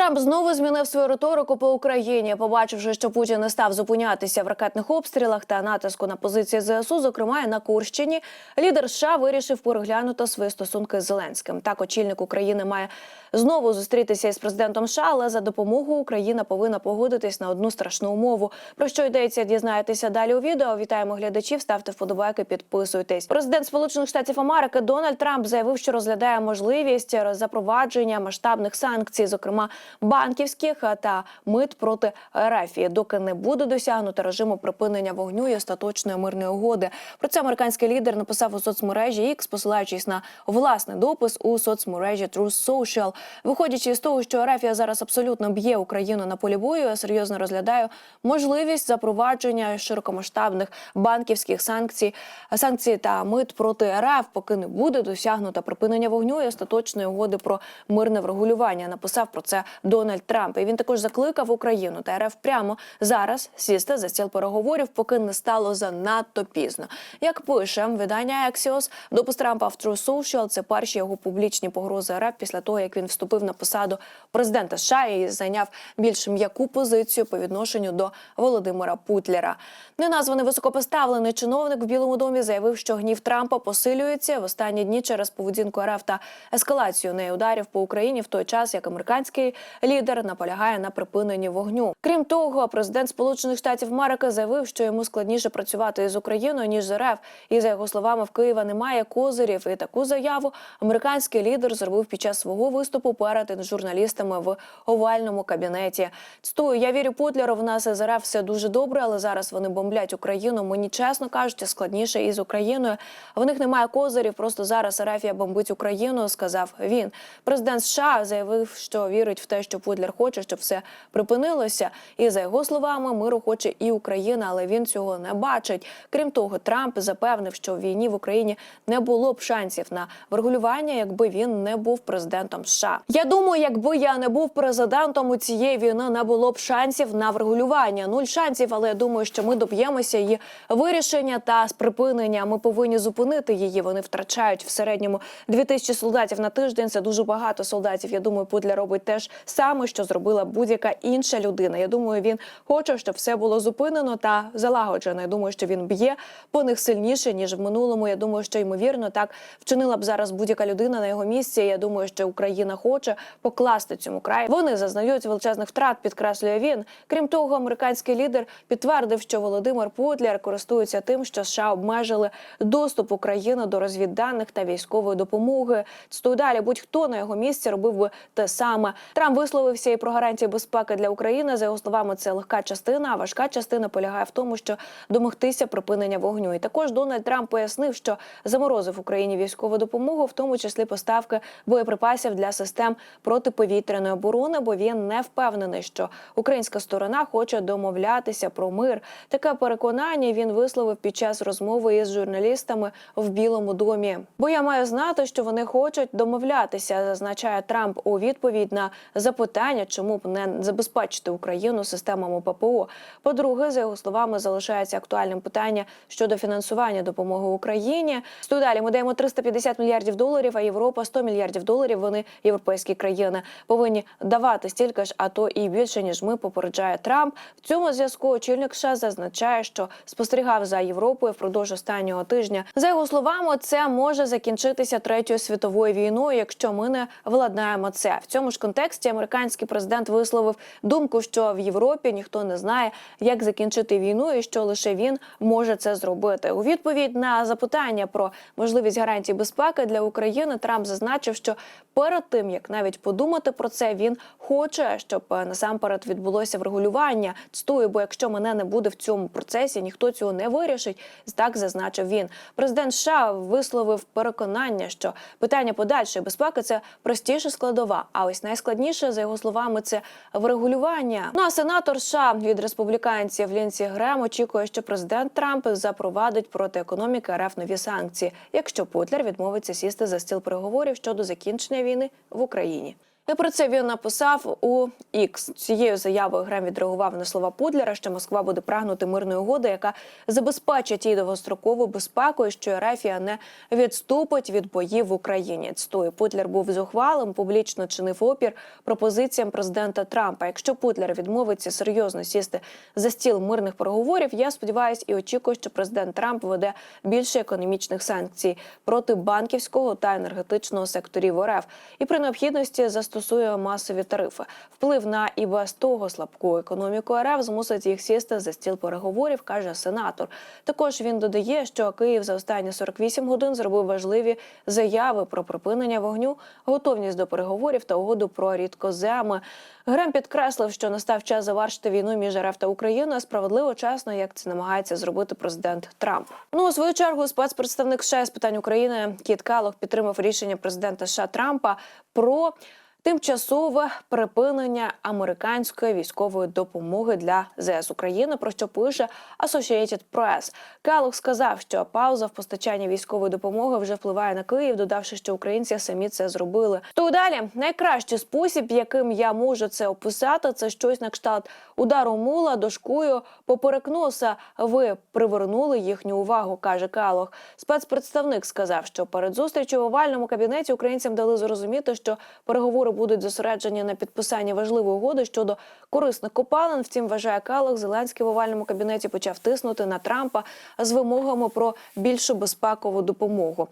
Трамп знову змінив свою риторику по Україні, побачивши, що Путін не став зупинятися в ракетних обстрілах та натиску на позиції ЗСУ, зокрема і на Курщині. Лідер США вирішив переглянути свої стосунки з Зеленським. Так, очільник України має знову зустрітися із президентом США, але за допомогою Україна повинна погодитись на одну страшну умову. Про що йдеться, дізнаєтеся далі у відео. Вітаємо глядачів, ставте вподобайки, підписуйтесь. Президент Сполучених Штатів Америки Дональд Трамп заявив, що розглядає можливість запровадження масштабних санкцій, зокрема банківських та мит проти РФ, доки не буде досягнуто режиму припинення вогню і остаточної мирної угоди. Про це американський лідер написав у соцмережі X, посилаючись на власний допис у соцмережі Truth Social. Виходячи з того, що РФ зараз абсолютно б'є Україну на полі бою, я серйозно розглядаю можливість запровадження широкомасштабних банківських санкцій, санкцій та мит проти РФ, поки не буде досягнуто припинення вогню і остаточної угоди про мирне врегулювання. Написав про це Дональд Трамп. І він також закликав Україну та РФ прямо зараз сісти за стіл переговорів, поки не стало занадто пізно. Як пише видання Axios, допис Трампа в True Social – це перші його публічні погрози РФ після того, як він вступив на посаду президента США і зайняв більш м'яку позицію по відношенню до Володимира Путлера. Неназваний високопоставлений чиновник в Білому домі заявив, що гнів Трампа посилюється в останні дні через поведінку РФ та ескалацію неї ударів по Україні в той час, як американський лідер наполягає на припиненні вогню. Крім того, президент Сполучених Штатів Америки заявив, що йому складніше працювати із Україною ніж з РФ. І за його словами, в Києва немає козирів. І таку заяву американський лідер зробив під час свого виступу перед журналістами в овальному кабінеті. Цитую, я вірю Путлеру. В нас із РФ все дуже добре, але зараз вони бомблять Україну. Мені чесно кажуть, складніше із Україною. В них немає козирів. Просто зараз РФ бомбить Україну. Сказав він. Президент США заявив, що вірить в те, що Путлер хоче, щоб все припинилося. І за його словами, миру хоче і Україна, але він цього не бачить. Крім того, Трамп запевнив, що в війні в Україні не було б шансів на врегулювання, якби він не був президентом США. Я думаю, якби я не був президентом у цієї війни, не було б шансів на врегулювання. Нуль шансів, але я думаю, що ми доб'ємося її вирішення та припинення. Ми повинні зупинити її. Вони втрачають в середньому 2000 солдатів на тиждень. Це дуже багато солдатів. Я думаю, Путля робить теж саме, що зробила будь-яка інша людина. Я думаю, він хоче, щоб все було зупинено та залагоджено. Я думаю, що він б'є по них сильніше ніж в минулому. Я думаю, що ймовірно так вчинила б зараз будь-яка людина на його місці. Я думаю, що Україна хоче покласти цьому край. Вони зазнають величезних втрат, підкреслює він. Крім того, американський лідер підтвердив, що Володимир Путляр користується тим, що США обмежили доступ України до розвідданих та військової допомоги. Цитую далі, будь-хто на його місці робив би те саме. Трамп висловився і про гарантії безпеки для України. За його словами, це легка частина, а важка частина полягає в тому, що домогтися припинення вогню. І також Дональд Трамп пояснив, що заморозив Україні військову допомогу, в тому числі поставки боєприпасів для систем протиповітряної оборони, бо він не впевнений, що українська сторона хоче домовлятися про мир. Таке переконання він висловив під час розмови із журналістами в Білому домі. Бо я маю знати, що вони хочуть домовлятися, зазначає Трамп у відповідь на запитання, чому б не забезпечити Україну системами ППО. По-друге, за його словами, залишається актуальним питання щодо фінансування допомоги Україні. Стою далі ми даємо 350 мільярдів доларів, а Європа 100 мільярдів доларів. Вони європейські країни повинні давати стільки ж, а то і більше ніж ми попереджає Трамп. В цьому зв'язку очільник США зазначає, що спостерігав за Європою впродовж останнього тижня. За його словами, це може закінчитися третьою світовою війною, якщо ми не владнаємо це. В цьому ж контексті американський президент висловив думку, що в Європі ніхто не знає, як закінчити війну, і що лише він може це зробити. У відповідь на запитання про можливість гарантій безпеки для України Трамп зазначив, що перед тим як навіть подумати про це, він хоче, щоб насамперед відбулося врегулювання. Цитую, бо якщо мене не буде в цьому процесі, ніхто цього не вирішить. Так зазначив він. Президент США висловив переконання, що питання подальшої безпеки це простіша складова. А ось найскладніше за його словами це врегулювання. Ну а сенатор США від республіканців Лінсі Грем очікує, що президент Трамп запровадить проти економіки РФ нові санкції, якщо Путлер відмовиться сісти за стіл переговорів щодо закінчення війни в Україні. І про це він написав у X. Цією заявою Грем відреагував на слова Путлера, що Москва буде прагнути мирної угоди, яка забезпечить їй довгострокову безпеку, і що Ерефія не відступить від боїв в Україні. Цитую, Путлер був зухвалим, публічно чинив опір пропозиціям президента Трампа. Якщо Путлер відмовиться серйозно сісти за стіл мирних переговорів, я сподіваюся і очікую, що президент Трамп веде більше економічних санкцій проти банківського та енергетичного секторів РФ і при необхідності застосує масові тарифи. Вплив на і без того слабку економіку РФ змусить їх сісти за стіл переговорів, каже сенатор. Також він додає, що Київ за останні 48 годин зробив важливі заяви про припинення вогню, готовність до переговорів та угоду про рідкоземи. Грем підкреслив, що настав час завершити війну між РФ та Україною справедливо чесно, як це намагається зробити президент Трамп. Ну у свою чергу спецпредставник США з питань України Кіт Калох підтримав рішення президента США Трампа про. Тимчасове припинення американської військової допомоги для ЗС України, про що пише Associated Press. Калух сказав, що пауза в постачанні військової допомоги вже впливає на Київ, додавши, що українці самі це зробили. То далі найкращий спосіб, яким я можу це описати, це щось на кшталт удару мула дошкою поперек носа. Ви привернули їхню увагу, каже Калох. Спецпредставник сказав, що перед зустрічю в овальному кабінеті українцям дали зрозуміти, що переговори будуть зосереджені на підписанні важливої угоди щодо корисних копалин. Втім, вважає Калах, Зеленський в овальному кабінеті почав тиснути на Трампа з вимогами про більшу безпекову допомогу.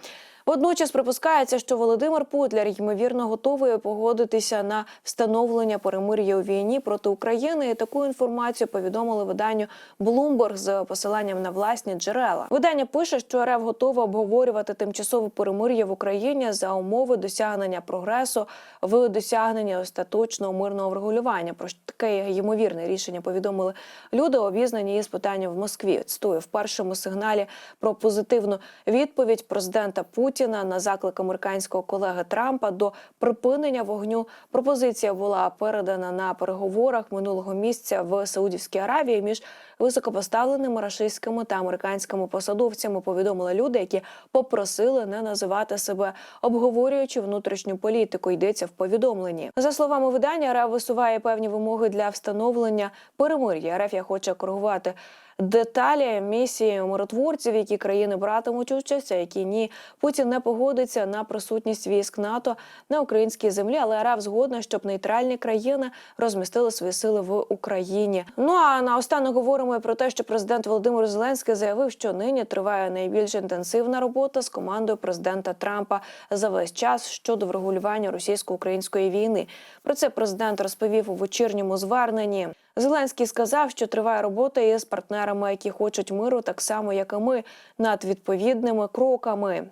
Водночас припускається, що Володимир Путляр ймовірно готовий погодитися на встановлення перемир'я у війні проти України. І таку інформацію повідомили виданню Bloomberg з посиланням на власні джерела. Видання пише, що РФ готова обговорювати тимчасове перемир'я в Україні за умови досягнення прогресу в досягненні остаточного мирного врегулювання. Про таке ймовірне рішення повідомили люди, обізнані із питанням в Москві. Цитую в першому сигналі про позитивну відповідь президента Путіна на заклик американського колеги Трампа до припинення вогню. Пропозиція була передана на переговорах минулого місяця в Саудівській Аравії між високопоставленими рашистськими та американськими посадовцями. Повідомили люди, які попросили не називати себе обговорюючи внутрішню політику. Йдеться в повідомленні. За словами видання, РФ висуває певні вимоги для встановлення перемир'я. РФ хоче коригувати. Деталі місії миротворців, які країни братимуть участь, а які ні, Путін не погодиться на присутність військ НАТО на українській землі, але РФ згодна, щоб нейтральні країни розмістили свої сили в Україні. Ну а наостанок говоримо про те, що президент Володимир Зеленський заявив, що нині триває найбільш інтенсивна робота з командою президента Трампа за весь час щодо врегулювання російсько-української війни. Про це президент розповів у вечірньому зверненні. Зеленський сказав, що триває робота із партнерами, які хочуть миру, так само як і ми, над відповідними кроками.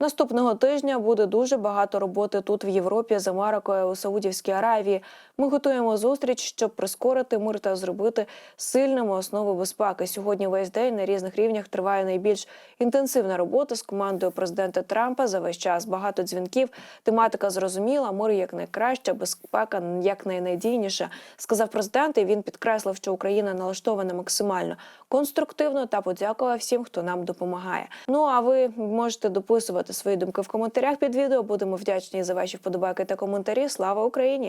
Наступного тижня буде дуже багато роботи тут в Європі з Америкою у Саудівській Аравії. Ми готуємо зустріч, щоб прискорити мир та зробити сильними основи безпеки. Сьогодні весь день на різних рівнях триває найбільш інтенсивна робота з командою президента Трампа за весь час. Багато дзвінків. Тематика зрозуміла. Мир як найкраща, безпека як найнадійніша. Сказав президент. І він підкреслив, що Україна налаштована максимально конструктивно та подякував всім, хто нам допомагає. Ну а ви можете дописувати свої думки в коментарях під відео. Будемо вдячні за ваші вподобайки та коментарі. Слава Україні!